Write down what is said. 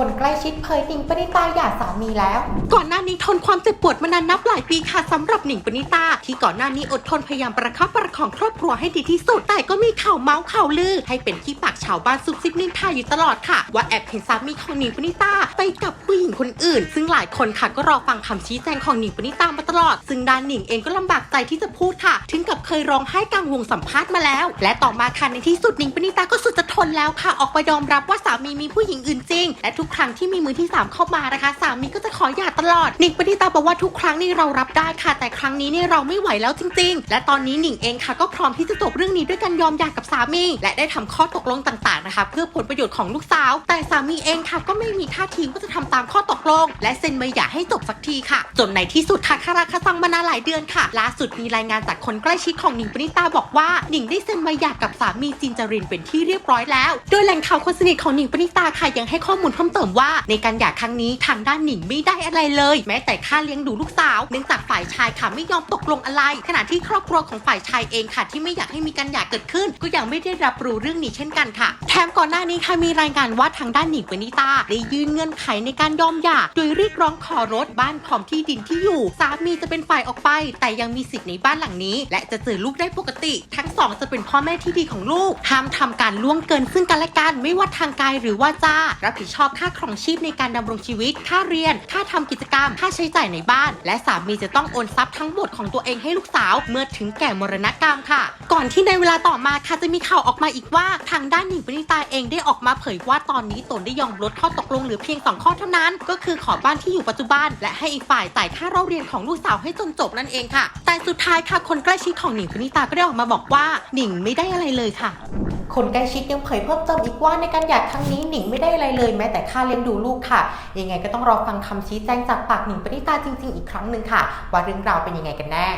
คนใกล้ชิดเผยหนิงปณิตาหย่าสามีแล้ว ก่อนหน้านี้ทนความเจ็บปวดมานานนับหลายปีค่ะสำหรับหนิงปณิตา ที่ก่อนหน้านี้อดทนพยายามประคับประคองครอบครัวให้ดีที่สุด แต่ก็มีข่าวเมาส์ข่าวลือ ให้เป็นที่ปากชาวบ้านซุบซิบนินทาอยู่ตลอดค่ะ ว่าแอบเห็นสามีของหนิงปณิตาไปกับผู้หญิงคนอื่น ซึ่งหลายคนค่ะก็รอฟังคำชี้แจงของหนิงปณิตามาตลอด ซึ่งด้านหนิงเองก็ลำบากใจที่จะพูดค่ะ ถึงกับเคยร้องไห้กลางวงสัมภาษณ์มาแล้ว และต่อมาค่ะในที่สุดหนิงปณิตาก็สุดจะทนแล้วค่ะ ออกมายอมรับว่าสามีมีผู้หญิงอื่นจริงและทุกครั้งที่มีมือที่สามเข้ามานะคะ สามีก็จะขอหย่าตลอด หนิงปณิตาบอกว่าทุกครั้งนี่เรารับได้ค่ะ แต่ครั้งนี้นี่เราไม่ไหวแล้วจริง ๆ และตอนนี้หนิงเองค่ะก็พร้อมที่จะจบเรื่องนี้ด้วยการยอมหย่ากับสามี และได้ทำข้อตกลงต่างๆนะคะ เพื่อผลประโยชน์ของลูกสาว แต่สามีเองค่ะก็ไม่มีท่าทีว่าจะทำตามข้อตกลง และเซ็นใบหย่าให้จบสักทีค่ะจนในที่สุดค่ะคาราคาซังมานานหลายเดือนค่ะล่าสุดมีรายงานจากคนใกล้ชิดของหนิงปณิตาบอกว่าหนิงได้เซ็นใบหย่ากับสามีจินจรินเป็นที่เรียบร้อยแล้ว โดยแหล่งข่าวคนสนิทของหนิงปณิตาค่ะยังให้ข้อมูลเพิ่มเติมว่าในการหย่าครั้งนี้ทางด้านหนิงไม่ได้อะไรเลย แม้แต่ค่าเลี้ยงดูลูกสาวเนื่องจากฝ่ายชายค่ะไม่ยอมตกลงอะไร ขณะที่ครอบครัวของฝ่ายชายเองค่ะ ที่ไม่อยากให้มีการหย่าเกิดขึ้น ก็ยังไม่ได้รับรู้เรื่องนี้เช่นกันค่ะ แถมก่อนหน้านี้ค่ะมีรายงานว่าทางด้านหนิงปณิตาได้ยื่นเงื่อนไขในการยอมหย่าโดยเรียกร้องขอรถบ้านพร้อมที่ดินที่อยู่สามีจะเป็นฝ่ายออกไป แต่ยังมีสิทธิ์ในบ้านหลังนี้ และจะเจอลูกได้ปกติ ทั้งสองจะเป็นพ่อแม่ที่ดีของลูกห้ามทำการล่วงเกินซึ่งกันและกันไม่ว่าทางกายหรือว่าจารับผิดชอบค่าครองชีพในการดำรงชีวิต ค่าเรียน ค่าทำกิจกรรม ค่าใช้จ่ายในบ้าน และสามีจะต้องโอนทรัพย์ทั้งหมดของตัวเองให้ลูกสาว เมื่อถึงแก่มรณกรรมค่ะ ก่อนที่ในเวลาต่อมาค่ะจะมีข่าวออกมาอีกว่า ทางด้านหนิงปณิตาเองได้ออกมาเผยว่าตอนนี้ตนได้ยอมลดข้อตกลงเหลือเพียง 2 ข้อเท่านั้น ก็คือขอบ้านที่อยู่ปัจจุบัน และให้อีกฝ่ายจ่ายค่าเล่าเรียนของลูกสาวให้จนจบนั่นเองค่ะ แต่สุดท้ายค่ะคนใกล้ชิดของหนิงปณิตาก็ได้ออกมาบอกว่าหนิงไม่ได้อะไรเลยค่ะ คนใกล้ชิดยังเผยเพิ่มเติมอีกว่าในการหย่าครั้งนี้หนิงไม่ได้อะไรเลยแม้แต่ค่าเลี้ยงดูลูกค่ะ ยังไงก็ต้องรอฟังคำชี้แจงจากปากหนิงปณิตาจริง ๆ อีกครั้งหนึ่งค่ะ ว่าเรื่องราวเป็นยังไงกันแน่